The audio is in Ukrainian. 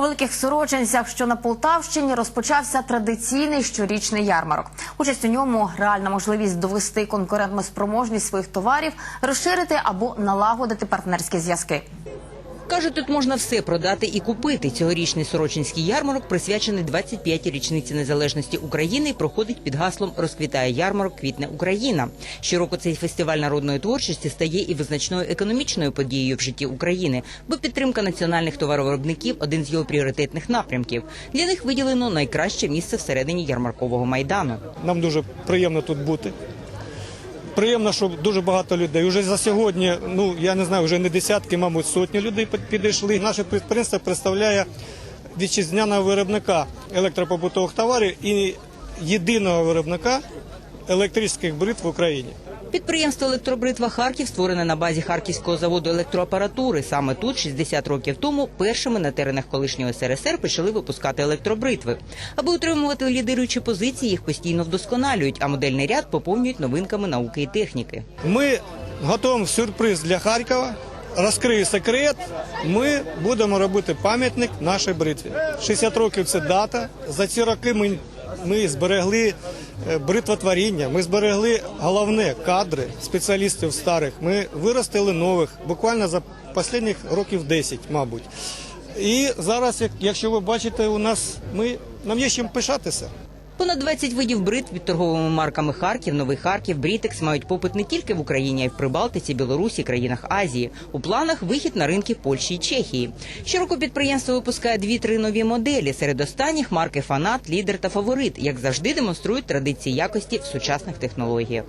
У великих сороченцях, що на Полтавщині, розпочався традиційний щорічний ярмарок. Участь у ньому реальна можливість довести конкурентну спроможність своїх товарів, розширити або налагодити партнерські зв'язки. Каже, тут можна все продати і купити. Цьогорічний сорочинський ярмарок присвячений 25-й річниці незалежності України проходить під гаслом Розквітає ярмарок, квітне Україна. Щороку цей фестиваль народної творчості стає і визначною економічною подією в житті України, бо підтримка національних товаровиробників один з його пріоритетних напрямків. Для них виділено найкраще місце всередині ярмаркового майдану. Нам дуже приємно тут бути. Приємно, що дуже багато людей. Уже за сьогодні, ну я не знаю, вже не десятки, мабуть, сотні людей підійшли. Наше підприємство представляє вітчизняного виробника електропобутових товарів і єдиного виробника електричних брит в Україні. Підприємство Електробритва Харків створене на базі харківського заводу електроапаратури. Саме тут, 60 років тому, першими на теренах колишнього СРСР почали випускати електробритви. Аби утримувати лідируючі позиції, їх постійно вдосконалюють, а модельний ряд поповнюють новинками науки і техніки. Ми готуємо сюрприз для Харкова. Розкрию секрет. Ми будемо робити пам'ятник нашій бритві. 60 років це дата. За ці роки ми, ми зберегли бритвотворіння. Ми зберегли головне кадри спеціалістів старих. Ми виростили нових буквально за останніх років 10, мабуть. І зараз, якщо ви бачите, у нас ми нам є чим пишатися. Понад 20 видів бритв під торговими марками Харків, Новий Харків, Брітекс мають попит не тільки в Україні, а й в Прибалтиці, Білорусі, країнах Азії. У планах вихід на ринки Польщі і Чехії. Щороку підприємство випускає дві-три нові моделі. Серед останніх марки Фанат, Лідер та Фаворит, як завжди, демонструють традиції якості в сучасних технологіях.